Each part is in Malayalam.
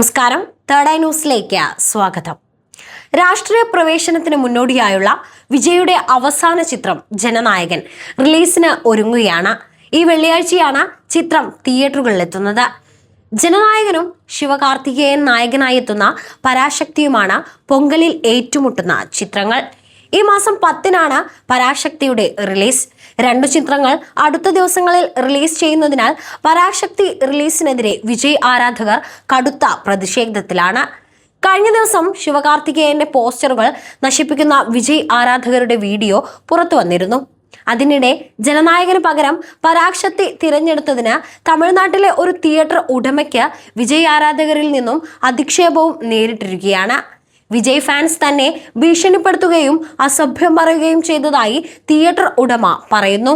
നമസ്കാരം. തേർഡ് ഐ ന്യൂസിലേക്ക് സ്വാഗതം. രാഷ്ട്രീയ പ്രവേശനത്തിന് മുന്നോടിയായുള്ള വിജയുടെ അവസാന ചിത്രം ജനനായകൻ റിലീസിന് ഒരുങ്ങുകയാണ്. ഈ വെള്ളിയാഴ്ചയാണ് ചിത്രം തിയേറ്ററുകളിൽ എത്തുന്നത് ജനനായകനും ശിവകാർത്തികേയൻ നായകനായി എത്തുന്ന പരാശക്തിയുമാണ് പൊങ്കലിൽ ഏറ്റുമുട്ടുന്ന ചിത്രങ്ങൾ. ഈ മാസം പത്തിനാണ് പരാശക്തിയുടെ റിലീസ്. രണ്ടു ചിത്രങ്ങൾ അടുത്ത ദിവസങ്ങളിൽ റിലീസ് ചെയ്യുന്നതിനാൽ പരാശക്തി റിലീസിനെതിരെ വിജയ് ആരാധകർ കടുത്ത പ്രതിഷേധത്തിലാണ്. കഴിഞ്ഞ ദിവസം ശിവകാർത്തികേയന്റെ പോസ്റ്ററുകൾ നശിപ്പിക്കുന്ന വിജയ് ആരാധകരുടെ വീഡിയോ പുറത്തു വന്നിരുന്നു. അതിനിടെ ജനനായകന് പകരം പരാശക്തി തിരഞ്ഞെടുത്തതിന് തമിഴ്നാട്ടിലെ ഒരു തിയേറ്റർ ഉടമയ്ക്ക് വിജയ് ആരാധകരിൽ നിന്നും അധിക്ഷേപവും നേരിട്ടിരിക്കുകയാണ്. വിജയ് ഫാൻസ് തന്നെ ഭീഷണിപ്പെടുത്തുകയും അസഭ്യം പറയുകയും ചെയ്തതായി തിയേറ്റർ ഉടമ പറയുന്നു.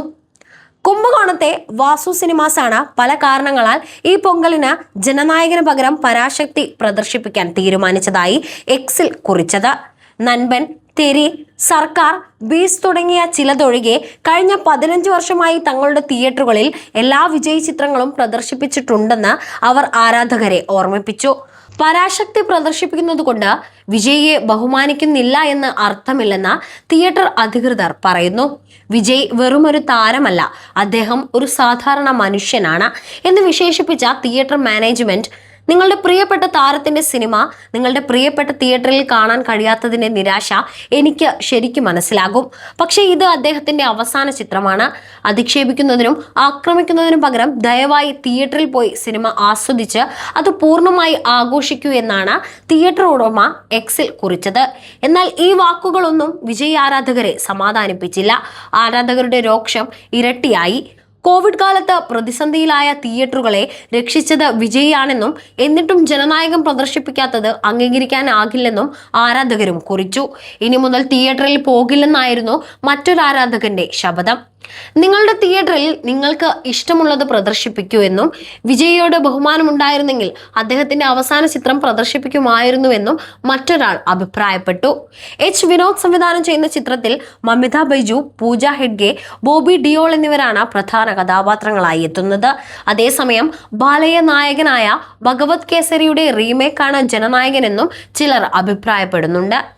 കുംഭകോണത്തെ വാസു സിനിമാസാണ് പല കാരണങ്ങളാൽ ഈ പൊങ്കലിന് ജനനായകന് പകരം പരാശക്തി പ്രദർശിപ്പിക്കാൻ തീരുമാനിച്ചതായി എക്സിൽ കുറിച്ചത്. നൻപൻ തെരി സർക്കാർ ബീസ് തുടങ്ങിയ ചിലതൊഴികെ കഴിഞ്ഞ പതിനഞ്ച് വർഷമായി തങ്ങളുടെ തിയേറ്ററുകളിൽ എല്ലാ വിജയ് ചിത്രങ്ങളും പ്രദർശിപ്പിച്ചിട്ടുണ്ടെന്ന് അവർ ആരാധകരെ ഓർമ്മിപ്പിച്ചു. പരാശക്തി പ്രദർശിപ്പിക്കുന്നത് കൊണ്ട് വിജയിയെ ബഹുമാനിക്കുന്നില്ല എന്ന് അർത്ഥമില്ലെന്ന് തിയേറ്റർ അധികൃതർ പറയുന്നു. വിജയ് വെറുമൊരു താരമല്ല അദ്ദേഹം ഒരു സാധാരണ മനുഷ്യനാണ് എന്ന് വിശേഷിപ്പിച്ച തിയേറ്റർ മാനേജ്മെന്റ് നിങ്ങളുടെ പ്രിയപ്പെട്ട താരത്തിന്റെ സിനിമ നിങ്ങളുടെ പ്രിയപ്പെട്ട തിയേറ്ററിൽ കാണാൻ കഴിയാത്തതിന്റെ നിരാശ എനിക്ക് ശരിക്കും മനസ്സിലാകും. പക്ഷേ ഇത് അദ്ദേഹത്തിന്റെ അവസാന ചിത്രമാണ്. അധിക്ഷേപിക്കുന്നതിനും ആക്രമിക്കുന്നതിനും പകരം ദയവായി തിയേറ്ററിൽ പോയി സിനിമ ആസ്വദിച്ച് അത് പൂർണമായി ആഘോഷിക്കൂ എന്നാണ് തിയേറ്റർ ഉടമ എക്സിൽ കുറിച്ചത്. എന്നാൽ ഈ വാക്കുകളൊന്നും വിജയ് ആരാധകരെ സമാധാനിപ്പിച്ചില്ല. ആരാധകരുടെ രോക്ഷം ഇരട്ടിയായി. കോവിഡ് കാലത്ത് പ്രതിസന്ധിയിലായ തിയേറ്ററുകളെ രക്ഷിച്ചത് വിജയിയാണെന്നും എന്നിട്ടും ജനനായകം പ്രദർശിപ്പിക്കാത്തത് അംഗീകരിക്കാനാകില്ലെന്നും ആരാധകരും കുറിച്ചു. ഇനി മുതൽ തിയേറ്ററിൽ പോകില്ലെന്നായിരുന്നു മറ്റൊരു ആരാധകന്റെ ശപഥം. നിങ്ങളുടെ തിയേറ്ററിൽ നിങ്ങൾക്ക് ഇഷ്ടമുള്ളത് പ്രദർശിപ്പിക്കൂ എന്നും വിജയിയോട് ബഹുമാനമുണ്ടായിരുന്നെങ്കിൽ അദ്ദേഹത്തിന്റെ അവസാന ചിത്രം പ്രദർശിപ്പിക്കുമായിരുന്നുവെന്നും മറ്റൊരാൾ അഭിപ്രായപ്പെട്ടു. എച്ച്. വിനോദ് സംവിധാനം ചെയ്യുന്ന ചിത്രത്തിൽ മമിത ബൈജു പൂജ ഹെഡ്ഗെ ബോബി ഡിയോൾ എന്നിവരാണ് പ്രധാന കഥാപാത്രങ്ങളായി എത്തുന്നത്. അതേസമയം ബാലയ നായകനായ ഭഗവത് കേസരിയുടെ റീമേക്കാണ് ജനനായകനെന്നും ചിലർ അഭിപ്രായപ്പെടുന്നുണ്ട്.